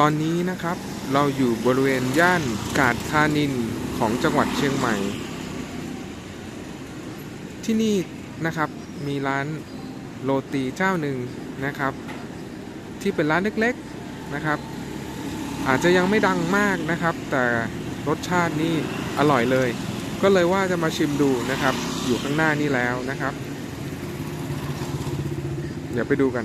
ตอนนี้นะครับเราอยู่บริเวณย่านกาดคานินของจังหวัดเชียงใหม่ ที่นี่นะครับมีร้านโรตีเจ้าหนึ่งนะครับ ที่เป็นร้านเล็กๆนะครับ อาจจะยังไม่ดังมากนะครับ แต่รสชาตินี่อร่อยเลย ก็เลยว่าจะมาชิมดูนะครับ อยู่ข้างหน้านี่แล้วนะครับ เดี๋ยวไปดูกัน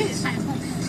ทำไม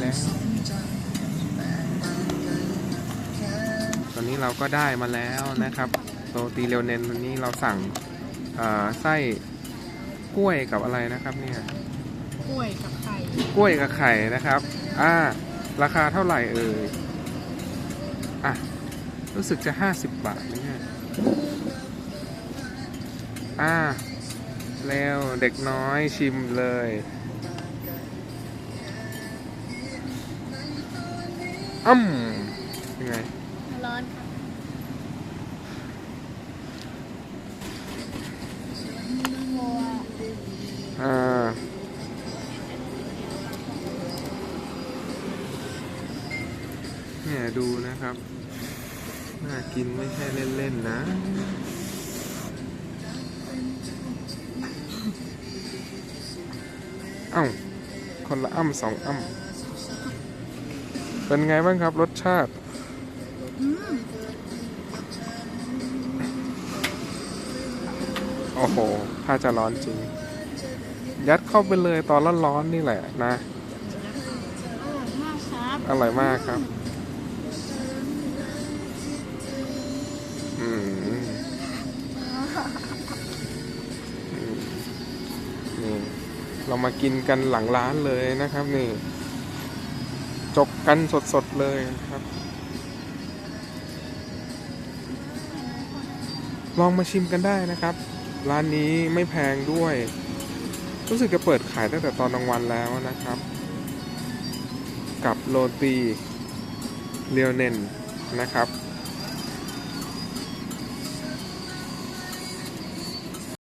แล้ว ตอนนี้เราก็ได้มาแล้วนะครับโรตีเรียวเนนวันนี้เราสั่งเอ่อไส้กล้วยกับอะไรนะครับเนี่ยกล้วยกับไข่กล้วยกับไข่นะครับ อ่า ราคาเท่าไหร่เอ่ยอะรู้สึกจะ50บาทนะเนี่ยอ่าแล้วเด็กน้อยชิมเลย อ้ำยังไง ร้อนครับอ่า เนี่ยดูนะครับ น่ากินไม่ใช่เล่นๆนะ เอ้า คนละอ้ำสองอ้ำ เป็นไงบ้างครับรสชาติ โอ้โห ถ้าจะร้อนจริง ยัดเข้าไปเลยตอนร้อนๆนี่แหละนะ อร่อยมากครับอร่อยมากครับอืมอืมนี่ เรามากินกันหลังร้านเลยนะครับนี่ จกกันสดๆเลยครับ ลองมาชิมกันได้นะครับ ร้านนี้ไม่แพงด้วย รู้สึกจะเปิดขายตั้งแต่ตอนกลางวันแล้วนะครับ กับโรตีเรียวเนนนะครับ